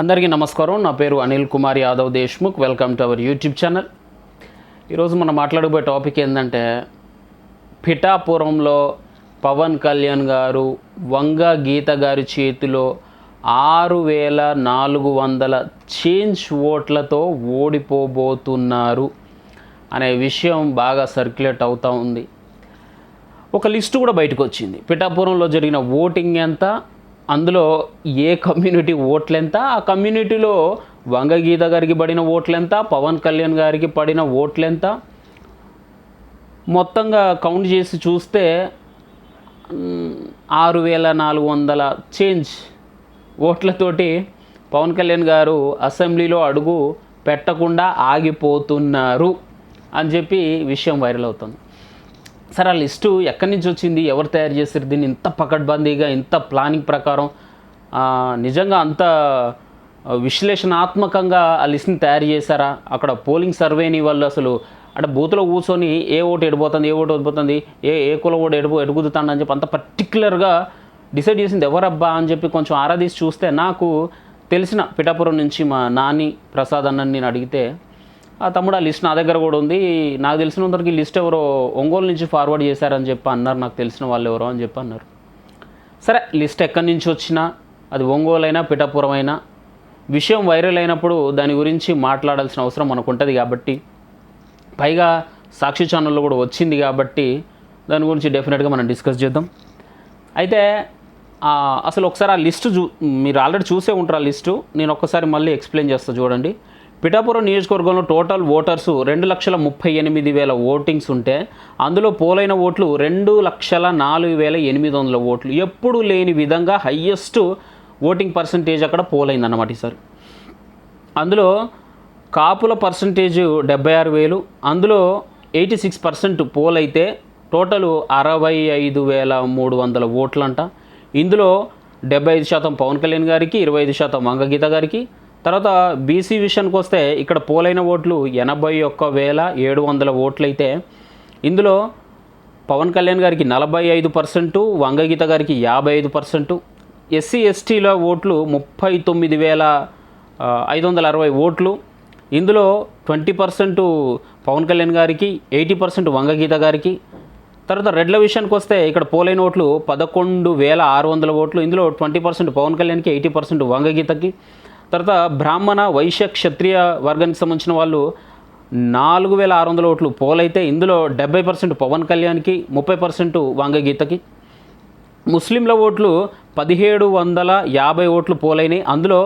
అందరికీ నమస్కారం. నా పేరు Anil Kumar Yadav Deshmukh. Welcome to our YouTube channel ఈరోజు మనం మాట్లాడబోయే టాపిక్ ఏంటంటే పిఠాపురంలో పవన్ కళ్యాణ్ గారు వంగ గీత గారి చేతిలో ఆరు వేల నాలుగు వందల చేంజ్ ఓట్లతో ఓడిపోబోతున్నారు అనే విషయం బాగా సర్క్యులేట్ అవుతూ ఉంది. ఒక లిస్టు కూడా బయటకు వచ్చింది. పిఠాపురంలో జరిగిన ఓటింగ్ ఎంత? అందులో ఏ కమ్యూనిటీ ఓట్లెంత ఆ కమ్యూనిటీలో వంగగీత గారికి పడిన ఓట్లెంత పవన్ కళ్యాణ్ గారికి పడిన ఓట్లెంత? మొత్తంగా కౌంట్ చేసి చూస్తే ఆరు వేల నాలుగు వందల చేంజ్ ఓట్లతోటి పవన్ కళ్యాణ్ గారు అసెంబ్లీలో అడుగు పెట్టకుండా ఆగిపోతున్నారు అని చెప్పి విషయం వైరల్ అవుతుంది. సరే ఆ లిస్టు ఎక్కడి నుంచి వచ్చింది? ఎవరు తయారు చేశారు? దీన్ని ఇంత పకడ్బందీగా ఇంత ప్లానింగ్ ప్రకారం నిజంగా అంత విశ్లేషణాత్మకంగా ఆ లిస్ట్ని తయారు చేశారా? అక్కడ పోలింగ్ సర్వేని వాళ్ళు అసలు అంటే బూత్లో కూర్చొని ఏ ఓటు ఎడిపోతుంది ఏ ఓటు ఎడిపోతుంది ఏ ఏ కుల ఓటు ఎడుపు ఎడుగుతాడు అని చెప్పి అంత పర్టికులర్గా డిసైడ్ చేసింది ఎవరబ్బా అని చెప్పి కొంచెం ఆరాధీసి చూస్తే నాకు తెలిసిన పిఠాపురం నుంచి మా నాని ప్రసాద్ అన్నని నేను అడిగితే తమ్ముడు ఆ లిస్ట్ నా దగ్గర కూడా ఉంది. నాకు తెలిసినంతవరకు ఈ లిస్ట్ ఎవరో ఒంగోలు నుంచి ఫార్వర్డ్ చేశారని చెప్పి అన్నారు. నాకు తెలిసిన వాళ్ళు ఎవరో అని చెప్పి అన్నారు. సరే లిస్ట్ ఎక్కడి నుంచి వచ్చినా అది ఒంగోలు అయినా పిఠాపురం అయినా విషయం వైరల్ అయినప్పుడు దాని గురించి మాట్లాడాల్సిన అవసరం మనకు ఉంటుంది కాబట్టి పైగా సాక్షి ఛానల్లో కూడా వచ్చింది కాబట్టి దాని గురించి డెఫినెట్గా మనం డిస్కస్ చేద్దాం. అయితే అసలు ఒకసారి ఆ లిస్టు చూ మీరు ఆల్రెడీ చూసే ఉంటారు ఆ లిస్టు. నేను ఒక్కసారి మళ్ళీ ఎక్స్ప్లెయిన్ చేస్తాను చూడండి. పిఠాపురం నియోజకవర్గంలో టోటల్ ఓటర్స్ రెండు లక్షల ముప్పై ఎనిమిది వేల ఓటింగ్స్ ఉంటే అందులో పోలైన ఓట్లు రెండు లక్షల నాలుగు వేల ఎనిమిది వందల ఓట్లు. ఎప్పుడు లేని విధంగా హయ్యెస్ట్ ఓటింగ్ పర్సంటేజ్ అక్కడ పోలైందన్నమాట ఈసారి అందులో కాపుల పర్సంటేజ్ డెబ్బై ఆరు వేలు అందులో ఎయిటీ సిక్స్ పర్సెంట్ పోల్ అయితే టోటల్ అరవై ఐదు వేల మూడు వందల ఓట్లంట. ఇందులో డెబ్బై ఐదు శాతం పవన్ కళ్యాణ్ గారికి ఇరవై ఐదు శాతం వంగగీత గారికి తర్వాత బీసీ విషయానికి వస్తే ఇక్కడ పోలైన ఓట్లు ఎనభై ఒక్క వేల ఏడు వందల ఓట్లయితే ఇందులో పవన్ కళ్యాణ్ గారికి నలభై ఐదు పర్సెంటు వంగగీత గారికి యాభై ఐదు పర్సెంటు ఎస్సీ ఎస్టీల ఓట్లు ముప్పై తొమ్మిది వేల ఐదు వందల అరవై ఓట్లు. ఇందులో ట్వంటీ పర్సెంట్ పవన్ కళ్యాణ్ గారికి ఎయిటీ పర్సెంట్ వంగగీత గారికి. తర్వాత రెడ్ల విషయానికి వస్తే ఇక్కడ పోలైన ఓట్లు పదకొండు వేల ఆరు వందల ఓట్లు. ఇందులో ట్వంటీ పర్సెంట్ పవన్ కళ్యాణ్కి ఎయిటీ పర్సెంట్ వంగగీతకి. తర్వాత బ్రాహ్మణ వైశ్య క్షత్రియ వర్గానికి సంబంధించిన వాళ్ళు నాలుగు వేల ఆరు వందల ఓట్లు పోలైతే ఇందులో డెబ్బై పర్సెంట్ పవన్ కళ్యాణ్కి ముప్పై పర్సెంట్ వంగగీతకి ముస్లింల ఓట్లు పదిహేడు వందల యాభై ఓట్లు పోలైనాయి. అందులో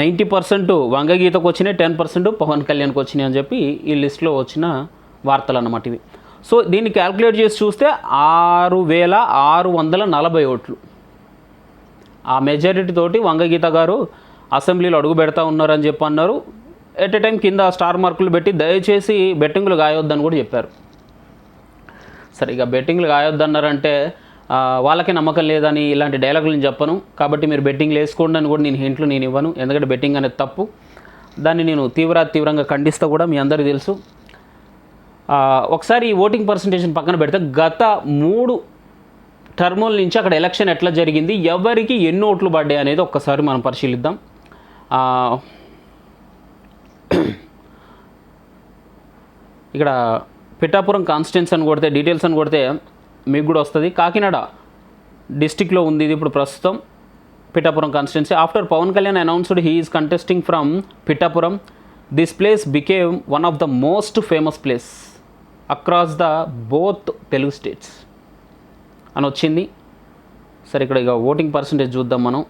నైంటీ పర్సెంట్ వంగగీతకు వచ్చినాయి టెన్ పర్సెంట్ పవన్ కళ్యాణ్కి వచ్చినాయి అని చెప్పి ఈ లిస్ట్లో వచ్చిన వార్తలు అన్నమాట ఇవి. సో దీన్ని క్యాల్కులేట్ చేసి చూస్తే ఆరు వేల ఆరు వందల నలభై ఓట్లు. ఆ మెజారిటీ తోటి వంగగీత గారు అసెంబ్లీలో అడుగు పెడతా ఉన్నారని చెప్పి అన్నారు. ఎట్ ఎ టైం కింద స్టార్ మార్కులు పెట్టి దయచేసి బెట్టింగ్లు గాయొద్దని కూడా చెప్పారు. సరే ఇక బెట్టింగ్లు గాయొద్దన్నారంటే ఆ, వాళ్ళకే నమ్మకం లేదని ఇలాంటి డైలాగులు నేను చెప్పను. కాబట్టి మీరు బెట్టింగ్లు వేసుకోండి అని కూడా నేను హింట్లు నేను ఇవ్వను. ఎందుకంటే బెట్టింగ్ అనేది తప్పు. దాన్ని నేను తీవ్ర తీవ్రంగా ఖండిస్తా కూడా మీ అందరికీ తెలుసు. ఒకసారి ఈ ఓటింగ్ పర్సంటేజ్ని పక్కన పెడితే గత మూడు టర్ముల నుంచి అక్కడ ఎలక్షన్ ఎట్లా జరిగింది? ఎవరికి ఎన్ని ఓట్లు పడ్డాయి అనేది ఒక్కసారి మనం పరిశీలిద్దాం. ఇక్కడ పిఠాపురం కాన్స్టిట్యున్సీ అని కొడితే డీటెయిల్స్ అని కొడితే మీకు కూడా వస్తుంది. కాకినాడ డిస్టిక్లో ఉంది ఇది ఇప్పుడు ప్రస్తుతం Pithapuram constituency. After Pawan Kalyan announced he is contesting from Pithapuram this place became one of the most famous place across the both Telugu states అని వచ్చింది. సరే ఇక్కడ ఇక ఓటింగ్ పర్సంటేజ్ చూద్దాం మనం.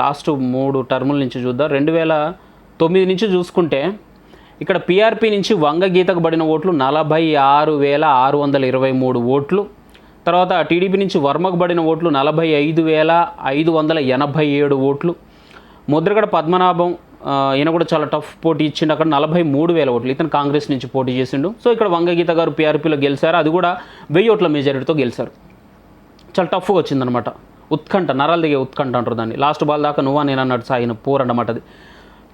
లాస్ట్ మూడు టర్ముల నుంచి చూద్దాం. రెండు వేల తొమ్మిది నుంచి చూసుకుంటే ఇక్కడ పీఆర్పీ నుంచి వంగ గీతకు పడిన ఓట్లు నలభై ఆరు వేల ఆరు వందల ఇరవై మూడు ఓట్లు. తర్వాత టీడీపీ నుంచి వర్మకు పడిన ఓట్లు నలభై ఐదు వేల ఐదు వందల ఎనభై ఏడు ఓట్లు. ముద్రగడ పద్మనాభం ఈయన కూడా చాలా టఫ్ పోటీ ఇచ్చిండు. అక్కడ నలభై మూడు వేల ఓట్లు ఇతను కాంగ్రెస్ నుంచి పోటీ చేసిండు. సో ఇక్కడ వంగగీత గారు పీఆర్పీలో గెలిచారు. అది కూడా వెయ్యి ఓట్ల మెజారిటీతో గెలిచారు. చాలా టఫ్గా వచ్చిందనమాట ఉత్కంఠ నరాలు దిగే ఉత్కంఠ అంటారు దాన్ని. లాస్ట్ బాల్ దాకా నువ్వా నేను అన్నట్టు సాగిన పోర్ అన్నమాట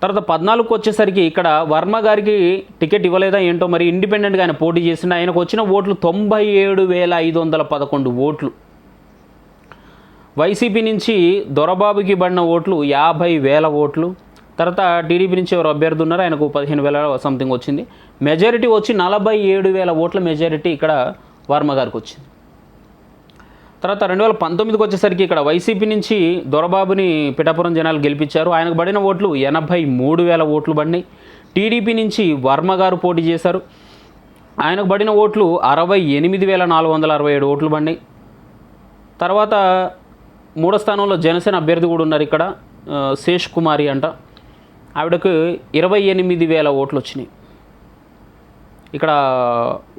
తర్వాత పద్నాలుగుకి వచ్చేసరికి ఇక్కడ వర్మ గారికి టికెట్ ఇవ్వలేదా ఏంటో మరి ఇండిపెండెంట్గా ఆయన పోటీ చేసిన ఆయనకు వచ్చిన ఓట్లు తొంభై ఏడు వేల ఐదు వందల పదకొండు ఓట్లు. వైసీపీ నుంచి దొరబాబుకి పడిన ఓట్లు యాభై వేల ఓట్లు. తర్వాత టీడీపీ నుంచి ఎవరు అభ్యర్థి ఉన్నారు ఆయనకు పదిహేను వేల సంథింగ్ వచ్చింది. మెజారిటీ వచ్చి నలభై ఏడు వేల ఓట్ల మెజారిటీ ఇక్కడ వర్మ గారికి వచ్చింది. తర్వాత రెండు వేల పంతొమ్మిదికి వచ్చేసరికి ఇక్కడ వైసీపీ నుంచి దొరబాబుని పిఠాపురం జనాలు గెలిపించారు. ఆయనకు పడిన ఓట్లు ఎనభై మూడు వేల ఓట్లు పడినాయి. టీడీపీ నుంచి వర్మ గారు పోటీ చేశారు. ఆయనకు పడిన ఓట్లు అరవై ఎనిమిది వేల నాలుగు వందల అరవై ఏడు ఓట్లు పడినాయి. తర్వాత మూడో స్థానంలో జనసేన అభ్యర్థి కూడా ఉన్నారు ఇక్కడ శేష్ కుమారి అంట. ఆవిడకు ఇరవై ఎనిమిది వేల ఓట్లు వచ్చినాయి. ఇక్కడ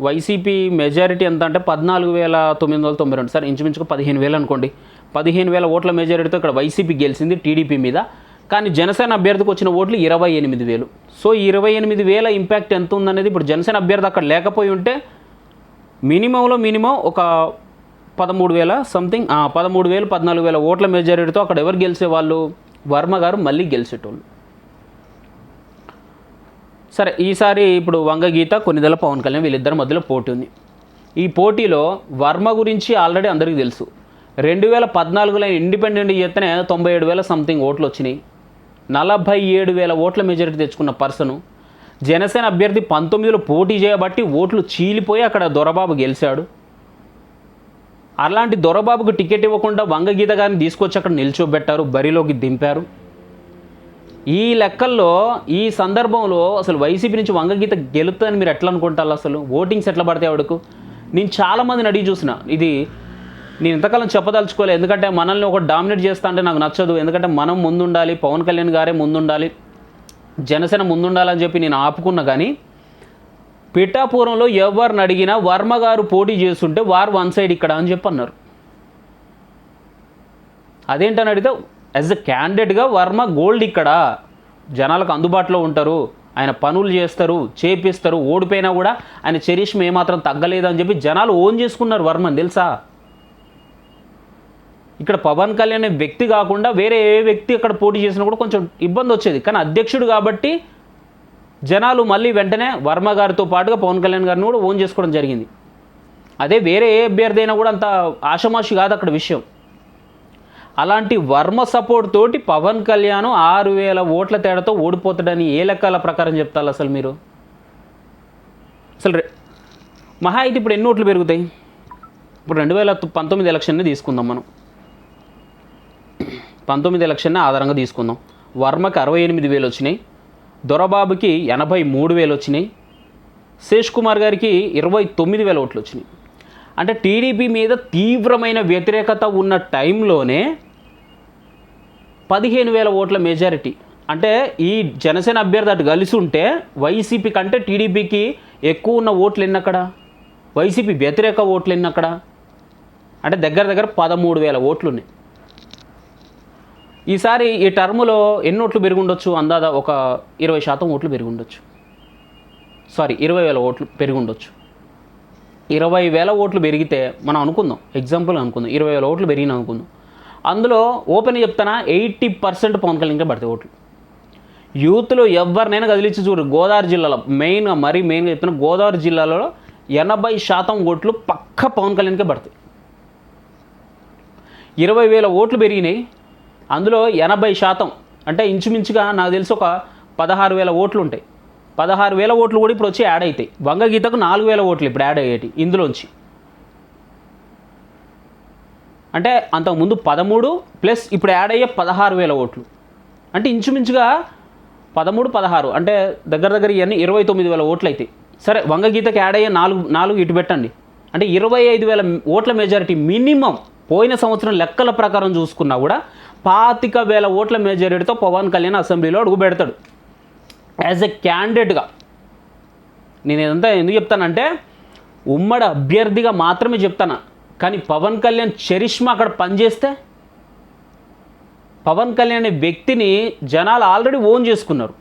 వైసీపీ మెజారిటీ ఎంత అంటే పద్నాలుగు వేల తొమ్మిది వందల తొంభై రెండు. సార్ ఇంచుమించుకు పదిహేను వేలు అనుకోండి. పదిహేను వేల ఓట్ల మెజారిటీతో ఇక్కడ వైసీపీ గెలిచింది టీడీపీ మీద. కానీ జనసేన అభ్యర్థికి వచ్చిన ఓట్లు ఇరవై ఎనిమిది వేలు. సో ఇరవై ఎనిమిది వేల ఇంపాక్ట్ ఎంత ఉందనేది ఇప్పుడు జనసేన అభ్యర్థి అక్కడ లేకపోయి ఉంటే మినిమంలో మినిమం ఒక పదమూడు వేల సంథింగ్ పదమూడు వేలు పద్నాలుగు వేల ఓట్ల మెజారిటీతో అక్కడ ఎవరు గెలిచేవాళ్ళు? వర్మ గారు మళ్ళీ గెలిచేటోళ్ళు. సరే ఈసారి ఇప్పుడు వంగగీత కొన్నిదల పవన్ కళ్యాణ్ వీళ్ళిద్దరి మధ్యలో పోటీ ఉంది. ఈ పోటీలో వర్మ గురించి ఆల్రెడీ అందరికీ తెలుసు. రెండు వేల పద్నాలుగులో ఇండిపెండెంట్ చేస్తేనే తొంభై ఏడు వేల సంథింగ్ ఓట్లు వచ్చినాయి. నలభై ఏడు వేల ఓట్ల మెజారిటీ తెచ్చుకున్న పర్సను. జనసేన అభ్యర్థి పంతొమ్మిదిలో పోటీ చేయబట్టి ఓట్లు చీలిపోయి అక్కడ దొరబాబు గెలిచాడు. అలాంటి దొరబాబుకు టికెట్ ఇవ్వకుండా వంగగీత గారిని తీసుకొచ్చి అక్కడ నిల్చోబెట్టారు బరిలోకి దింపారు. ఈ లెక్కల్లో ఈ సందర్భంలో అసలు వైసీపీ నుంచి వంగగీత గెలుతుందని మీరు ఎట్లా అనుకుంటారు అసలు? ఓటింగ్స్ ఎట్లా పడితే ఆవిడకు? నేను చాలామందిని అడిగి చూసిన. ఇది నేను ఇంతకాలం చెప్పదలుచుకోలేదు ఎందుకంటే మనల్ని ఒక డామినేట్ చేస్తా అంటే నాకు నచ్చదు. ఎందుకంటే మనం ముందుండాలి పవన్ కళ్యాణ్ గారే ముందుండాలి జనసేన ముందుండాలని చెప్పి నేను ఆపుకున్నా కానీ పిఠాపురంలో ఎవరిని అడిగినా వర్మ గారు పోటీ చేస్తుంటే వారు వన్ సైడ్ ఇక్కడ అని చెప్పి అన్నారు అదేంటని అడిగితే యాజ్ ఎ క్యాండిడేట్గా వర్మ గోల్డ్ ఇక్కడ. జనాలకు అందుబాటులో ఉంటారు. ఆయన పనులు చేస్తారు చేపిస్తారు ఓడిపోయినా కూడా ఆయన చరిష్మ ఏమాత్రం తగ్గలేదు అని చెప్పి జనాలు ఓన్ చేసుకున్నారు వర్మని తెలుసా? ఇక్కడ పవన్ కళ్యాణ్ అనే వ్యక్తి కాకుండా వేరే ఏ వ్యక్తి అక్కడ పోటీ చేసినా కూడా కొంచెం ఇబ్బంది వచ్చేది. కానీ అధ్యక్షుడు కాబట్టి జనాలు మళ్ళీ వెంటనే వర్మ గారితో పాటుగా పవన్ కళ్యాణ్ గారిని కూడా ఓన్ చేసుకోవడం జరిగింది. అదే వేరే ఏ అభ్యర్థి అయినా కూడా అంత ఆషమాషి కాదు అక్కడ విషయం. అలాంటి వర్మ సపోర్ట్ తోటి పవన్ కళ్యాణ్ ఆరు వేల ఓట్ల తేడాతో ఓడిపోతాడని ఏ లెక్కల ప్రకారం చెప్తారు అసలు మీరు? అసలు రే మహా అయితే ఇప్పుడు ఎన్ని ఓట్లు పెరుగుతాయి? ఇప్పుడు రెండు వేల పంతొమ్మిది ఎలక్షన్ని తీసుకుందాం మనం. పంతొమ్మిది ఎలక్షన్ని ఆధారంగా తీసుకుందాం. వర్మకి అరవై ఎనిమిది వేలు వచ్చినాయి. దొరబాబుకి ఎనభై మూడు వేలు వచ్చినాయి. శేష్ కుమార్ గారికి ఇరవై తొమ్మిది వేల ఓట్లు వచ్చినాయి. అంటే టీడీపీ మీద తీవ్రమైన వ్యతిరేకత ఉన్న టైంలోనే పదిహేను వేల ఓట్ల మెజారిటీ అంటే ఈ జనసేన అభ్యర్థి అటు కలిసి ఉంటే వైసీపీ కంటే టీడీపీకి ఎక్కువ ఉన్న ఓట్లు ఎన్నక్కడ? వైసీపీ వ్యతిరేక ఓట్లు ఎన్నక్కడ? అంటే దగ్గర దగ్గర పదమూడు వేల ఓట్లు ఉన్నాయి ఈసారి ఈ టర్ములో ఎన్ని ఓట్లు పెరిగి ఉండొచ్చు అందాదా ఒక ఇరవై శాతం ఓట్లు పెరిగి ఉండొచ్చు సారీ ఇరవై వేల ఓట్లు పెరిగి ఉండొచ్చు ఇరవై వేల ఓట్లు పెరిగితే మనం అనుకుందాం. ఎగ్జాంపుల్ అనుకుందాం. ఇరవై వేల ఓట్లు పెరిగిన అనుకుందాం. అందులో ఓపెన్ చెప్తానా ఎయిటీ పర్సెంట్ పవన్ కళ్యాణ్కే పడతాయి ఓట్లు. యూత్లో ఎవరినైనా కదిలించి చూడు గోదావరి జిల్లాలో మెయిన్గా మరీ మెయిన్గా చెప్తున్నా గోదావరి జిల్లాలో ఎనభై శాతం ఓట్లు పక్క పవన్ కళ్యాణ్కే పడతాయి. ఇరవై వేల ఓట్లు పెరిగినాయి. అందులో ఎనభై శాతం అంటే ఇంచుమించుగా నాకు తెలిసి ఒక పదహారు వేల ఓట్లు ఉంటాయి. పదహారు వేల ఓట్లు కూడా ఇప్పుడు వచ్చి యాడ్ అవుతాయి వంగగీతకు నాలుగు వేల ఓట్లు ఇప్పుడు యాడ్ అయ్యేటి ఇందులోంచి. అంటే అంతకుముందు పదమూడు ప్లస్ ఇప్పుడు యాడ్ అయ్యే పదహారు వేల ఓట్లు. అంటే ఇంచుమించుగా పదమూడు పదహారు అంటే దగ్గర దగ్గర ఇవన్నీ ఇరవై తొమ్మిది వేల ఓట్లు అవుతాయి సరే వంగగీతకు యాడ్ అయ్యే నాలుగు నాలుగు ఇటు పెట్టండి. అంటే ఇరవై ఐదు వేల ఓట్ల మెజారిటీ మినిమం పోయిన సంవత్సరం లెక్కల ప్రకారం చూసుకున్నా కూడా పాతిక వేల ఓట్ల మెజారిటీతో పవన్ కళ్యాణ్ అసెంబ్లీలో అడుగు పెడతాడు. యాజ్ ఎ క్యాండిడేట్గా నేను ఇదంతా ఎందుకు చెప్తానంటే ఉమ్మడి అభ్యర్థిగా మాత్రమే చెప్తాను. కానీ పవన్ కళ్యాణ్ చరిష్మా అక్కడ పనిచేస్తే పవన్ కళ్యాణ్ అనే వ్యక్తిని జనాలు ఆల్రెడీ ఓన్ చేసుకున్నారు.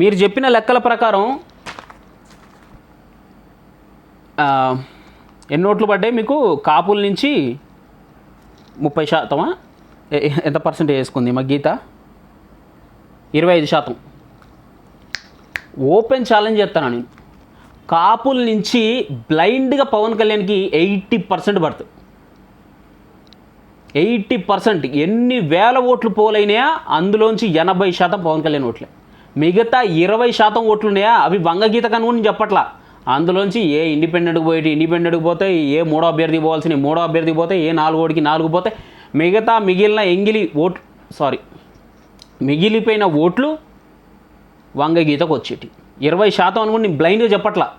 మీరు చెప్పిన లెక్కల ప్రకారం ఎన్ని ఓట్లు పడ్డాయి మీకు? కాపుల నుంచి ముప్పై శాతమా? ఎంత పర్సెంటేజ్ వేసుకుంది మా గీత? ఇరవై ఐదు శాతం. ఓపెన్ ఛాలెంజ్ చేస్తాను నేను. కాపుల నుంచి బ్లైండ్గా పవన్ కళ్యాణ్కి ఎయిటీ పర్సెంట్ పడుతుంది ఎయిటీ పర్సెంట్. ఎన్ని వేల ఓట్లు పోలైనాయా? అందులోంచి ఎనభై శాతం పవన్ కళ్యాణ్ ఓట్లే. మిగతా ఇరవై శాతం ఓట్లు ఉన్నాయా? అవి వంగగీత కనుగొని చెప్పట్లా. అందులోంచి ఏ ఇండిపెండెంట్కి పోయి ఇండిపెండెంట్కి పోతే ఏ మూడో అభ్యర్థి పోవాల్సిన మూడో అభ్యర్థి పోతే ఏ నాలుగోడికి నాలుగు పోతే మిగతా మిగిలిన ఎంగిలి ఓట్లు సారీ మిగిలిపోయిన ఓట్లు వంగ గీతకు వచ్చేటి. ఇరవై శాతం అనుకుని నేను బ్లైండ్గా చెప్పట్లా.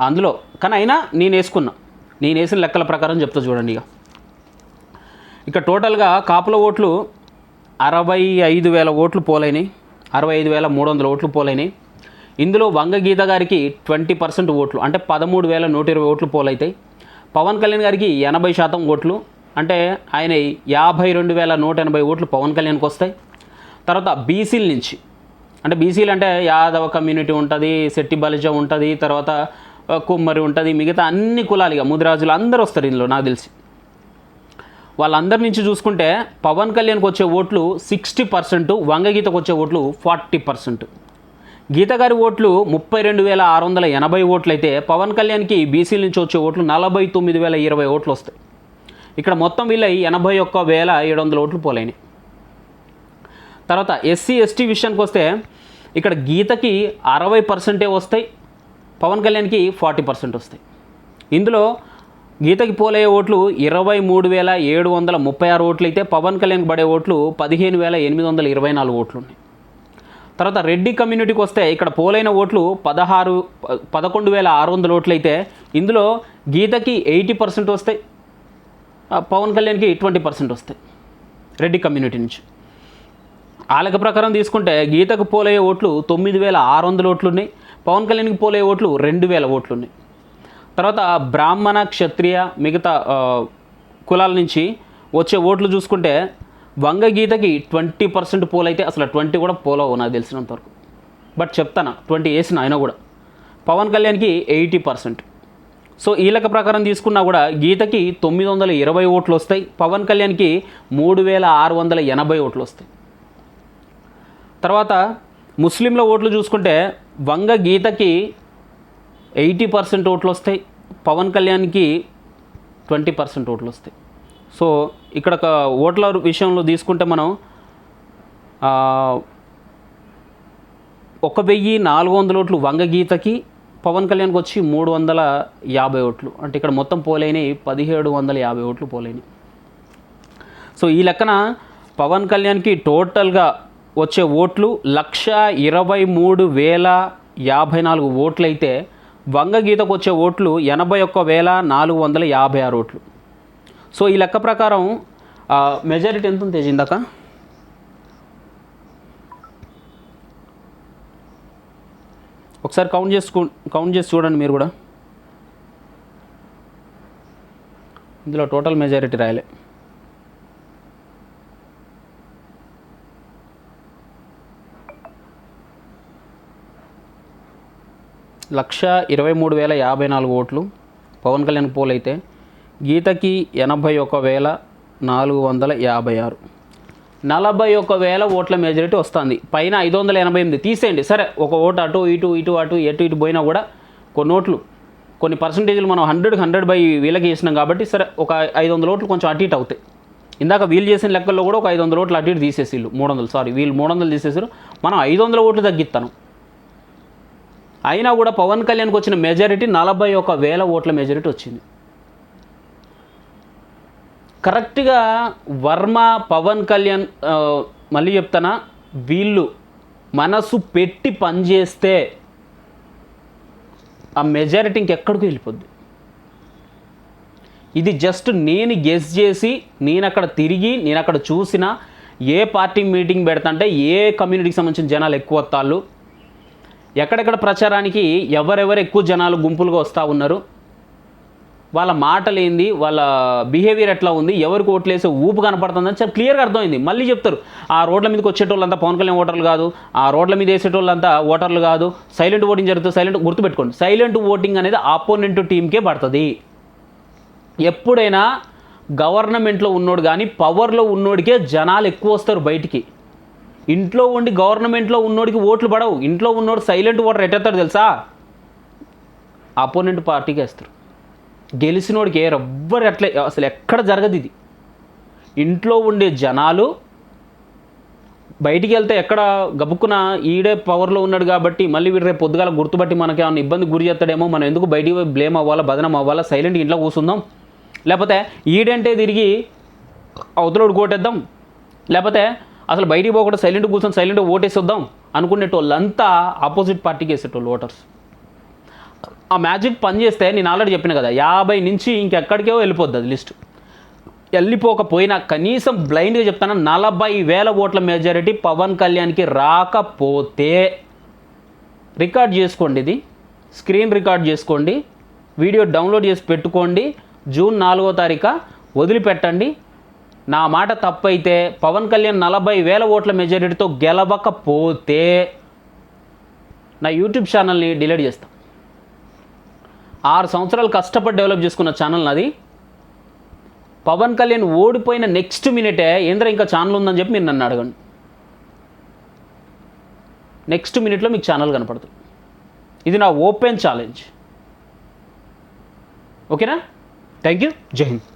అందులో కానీ అయినా నేను వేసుకున్నా. నేను వేసిన లెక్కల ప్రకారం చెప్తా చూడండి ఇక. ఇక టోటల్గా కాపుల ఓట్లు అరవై ఐదు వేల ఓట్లు పోలైనాయి. అరవై ఐదు వేల మూడు వందల ఓట్లు పోలైనాయి. ఇందులో వంగ గీత గారికి ట్వంటీ పర్సెంట్ ఓట్లు అంటే పదమూడు వేల నూట ఇరవై ఓట్లు పోలైతాయి. పవన్ కళ్యాణ్ గారికి ఎనభై శాతం ఓట్లు అంటే ఆయన యాభై రెండు వేల నూట ఎనభై ఓట్లు పవన్ కళ్యాణ్కి వస్తాయి. తర్వాత బీసీల నుంచి అంటే బీసీలు అంటే యాదవ కమ్యూనిటీ ఉంటుంది శెట్టి బలిజ ఉంటుంది తర్వాత కుమ్మరి ఉంటుంది మిగతా అన్ని కులాలు ఇక ముదిరాజులు అందరూ వస్తారు ఇందులో నాకు తెలిసి. వాళ్ళందరి నుంచి చూసుకుంటే పవన్ కళ్యాణ్కి వచ్చే ఓట్లు సిక్స్టీ పర్సెంట్ వంగగీతకు వచ్చే ఓట్లు ఫార్టీ పర్సెంట్ గీత గారి ఓట్లు ముప్పై రెండు వేల ఆరు వందల ఎనభై ఓట్లు అయితే పవన్ కళ్యాణ్కి బీసీల నుంచి వచ్చే ఓట్లు నలభై తొమ్మిది వేల ఇరవై ఓట్లు వస్తాయి. ఇక్కడ మొత్తం వీళ్ళ ఎనభై ఒక్క వేల ఏడు వందల ఓట్లు పోలైనాయి. తర్వాత ఎస్సీ ఎస్టీ విషయానికి వస్తే ఇక్కడ గీతకి అరవై పర్సెంటే వస్తాయి పవన్ కళ్యాణ్కి ఫార్టీ పర్సెంట్ వస్తాయి. ఇందులో గీతకి పోలే ఓట్లు ఇరవై మూడు వేల ఏడు వందల ముప్పై ఆరు ఓట్లు అయితే పవన్ కళ్యాణ్కి పడే ఓట్లు పదిహేను వేల ఎనిమిది వందల ఇరవై నాలుగు ఓట్లు ఉన్నాయి. తర్వాత రెడ్డి కమ్యూనిటీకి వస్తే ఇక్కడ పోలైన ఓట్లు పదహారు పదకొండు వేల ఆరు వందల ఓట్లు అయితే ఇందులో గీతకి ఎయిటీ పర్సెంట్ వస్తాయి పవన్ కళ్యాణ్కి ట్వంటీ పర్సెంట్ వస్తాయి రెడ్డి కమ్యూనిటీ నుంచి. ఆ లెక్క ప్రకారం తీసుకుంటే గీతకు పోలయ్యే ఓట్లు తొమ్మిది వేల ఆరు వందల ఓట్లు ఉన్నాయి పవన్ కళ్యాణ్కి పోలే ఓట్లు రెండు వేల ఓట్లు ఉన్నాయి తర్వాత బ్రాహ్మణ క్షత్రియ మిగతా కులాల నుంచి వచ్చే ఓట్లు చూసుకుంటే వంగ గీతకి ట్వంటీ పర్సెంట్ పోలైతే అసలు ట్వంటీ కూడా పోలవు నాకు తెలిసినంతవరకు బట్ చెప్తాను ట్వంటీ వేసిన అయినా కూడా. పవన్ కళ్యాణ్కి ఎయిటీ పర్సెంట్. సో ఈ లెక్క ప్రకారం తీసుకున్నా కూడా గీతకి తొమ్మిది వందల ఇరవై ఓట్లు వస్తాయి పవన్ కళ్యాణ్కి మూడు వేల ఆరు వందల ఎనభై ఓట్లు వస్తాయి. తర్వాత ముస్లింల ఓట్లు చూసుకుంటే వంగ గీతకి ఎయిటీ పర్సెంట్ ఓట్లు వస్తాయి పవన్ కళ్యాణ్కి ట్వంటీ పర్సెంట్ ఓట్లు వస్తాయి. సో ఇక్కడ ఒక ఓట్ల విషయంలో తీసుకుంటే మనం ఒక వెయ్యి నాలుగు వందల ఓట్లు వంగ గీతకి పవన్ కళ్యాణ్కి వచ్చి మూడు వందల యాభై ఓట్లు. అంటే ఇక్కడ మొత్తం పోలేని పదిహేడు వందల యాభై ఓట్లు పోలేని సో ఈ లెక్కన పవన్ కళ్యాణ్కి టోటల్గా వచ్చే ఓట్లు లక్ష ఇరవై మూడు వేల యాభై నాలుగు ఓట్లు అయితే వంగ గీతకు వచ్చే ఓట్లు ఎనభై ఒక్క వేల నాలుగు వందల యాభై ఆరు ఓట్లు. సో ఈ లెక్క ప్రకారం మెజారిటీ ఎంత ఉంది తేజ్ ఇందాక? ఒకసారి కౌంట్ చేసుకు కౌంట్ చేసి చూడండి మీరు కూడా. ఇందులో టోటల్ మెజారిటీ రాయలే. లక్ష ఇరవై మూడు వేల యాభై నాలుగు ఓట్లు. పవన్ కళ్యాణ్ పోల్ అయితే గీతకి ఎనభై ఒక వేల నాలుగు వందల యాభై ఆరు. నలభై ఒక వేల ఓట్ల మెజారిటీ వస్తుంది. పైన ఐదు వందల ఎనభై ఎనిమిది తీసేయండి. సరే ఒక ఓటు అటు ఇటు ఇటు అటు ఎటు ఇటు పోయినా కూడా కొన్ని ఓట్లు కొన్ని పర్సంటేజ్లు మనం హండ్రెడ్ హండ్రెడ్ బై వీళ్ళకి చేసినాం కాబట్టి సరే ఒక ఐదు వందల ఓట్లు కొంచెం అటు ఇటు అవుతాయి. ఇందాక వీళ్ళు చేసిన లెక్కల్లో కూడా ఒక ఐదు వందల ఓట్లు అటు ఇటు తీసేసి వీళ్ళు మూడు వందలు సారీ వీళ్ళు మూడు వందలు తీసేసారు. మనం ఐదు వందల ఓట్లు తగ్గిస్తాను అయినా కూడా పవన్ కళ్యాణ్కి వచ్చిన మెజారిటీ నలభై ఒక వేల ఓట్ల మెజారిటీ వచ్చింది. కరెక్ట్గా వర్మ పవన్ కళ్యాణ్ మళ్ళీ చెప్తానా వీళ్ళు మనసు పెట్టి పనిచేస్తే ఆ మెజారిటీ ఇంకెక్కడికి వెళ్ళిపోద్ది? ఇది జస్ట్ నేను గెస్ చేసి నేను అక్కడ తిరిగి నేను అక్కడ చూసిన ఏ పార్టీ మీటింగ్ పెడతాంటే ఏ కమ్యూనిటీకి సంబంధించిన జనాలు ఎక్కువ వస్తాళ్ళు ఎక్కడెక్కడ ప్రచారానికి ఎవరెవరు ఎక్కువ జనాలు గుంపులుగా వస్తూ ఉన్నారు? వాళ్ళ మాటలేంది? వాళ్ళ బిహేవియర్ ఎట్లా ఉంది? ఎవరికి ఓట్లేసే ఊపు కనపడుతుందని చాలా క్లియర్గా అర్థమైంది. మళ్ళీ చెప్తారు ఆ రోడ్ల మీదకి వచ్చేటోళ్ళంతా పవన్ కళ్యాణ్ ఓటర్లు కాదు ఆ రోడ్ల మీద వేసేటోళ్ళంతా ఓటర్లు కాదు సైలెంట్ ఓటింగ్ జరుగుతుంది సైలెంట్ గుర్తుపెట్టుకోండి సైలెంట్ ఓటింగ్ అనేది ఆపోనెంట్ టీంకే పడుతుంది. ఎప్పుడైనా గవర్నమెంట్లో ఉన్నోడు కానీ పవర్లో ఉన్నోడికే జనాలు ఎక్కువ వస్తారు బయటికి. ఇంట్లో ఉండి గవర్నమెంట్లో ఉన్నోడికి ఓట్లు పడవు. ఇంట్లో ఉన్నోడు సైలెంట్ ఓటర్ ఎట్టేస్తాడు తెలుసా? అపోనెంట్ పార్టీకి వేస్తారు. గెలిచినోడికి ఏ ఎవ్వరు ఎట్లే అసలు ఎక్కడ జరగదు ఇది. ఇంట్లో ఉండే జనాలు బయటికి వెళ్తే ఎక్కడ గబుక్కున ఈడే పవర్లో ఉన్నాడు కాబట్టి మళ్ళీ వీడు రేపు పొద్దుగాల గుర్తుపట్టి మనకి ఏమైనా ఇబ్బంది గురి చేస్తాడేమో మనం ఎందుకు బయటికి బ్లేమ్ అవ్వాలా బదనం అవ్వాలా సైలెంట్ ఇంట్లో కూర్చుందాం? లేకపోతే ఈడంటే తిరిగి అవతలోడు కోటేద్దాం? లేకపోతే అసలు బయటికి పోకుండా సైలెంట్ కూర్చొని సైలెంట్ ఓటేసేద్దాం అనుకునేటోళ్ళంతా ఆపోజిట్ పార్టీకి వేసేటోళ్ళు ఓటర్స్ ఆ మ్యాజిక్ పని చేస్తే నేను ఆల్రెడీ చెప్పిన కదా యాభై నుంచి ఇంకెక్కడికో వెళ్ళిపోద్ది అది లిస్ట్ వెళ్ళిపోకపోయినా కనీసం బ్లైండ్గా చెప్తాను నలభై వేల ఓట్ల మెజారిటీ పవన్ కళ్యాణ్కి రాకపోతే రికార్డ్ చేసుకోండి ఇది స్క్రీన్ రికార్డ్ చేసుకోండి వీడియో డౌన్లోడ్ చేసి పెట్టుకోండి జూన్ నాలుగో తారీఖు వదిలిపెట్టండి నా మాట తప్పైతే పవన్ కళ్యాణ్ నలభై వేల ఓట్ల మెజారిటీతో గెలవకపోతే నా యూట్యూబ్ ఛానల్ని డిలీట్ చేస్తాను ఆరు సంవత్సరాలు కష్టపడి డెవలప్ చేసుకున్న ఛానల్ నాది. పవన్ కళ్యాణ్ ఓడిపోయిన నెక్స్ట్ మినిటే ఏంద్ర ఇంకా ఛానల్ ఉందని చెప్పి మీరు నన్ను అడగండి. నెక్స్ట్ మినిట్లో మీకు ఛానల్ కనపడుతుంది. ఇది నా ఓపెన్ ఛాలెంజ్. ఓకేనా? Thank you. జై హింద్.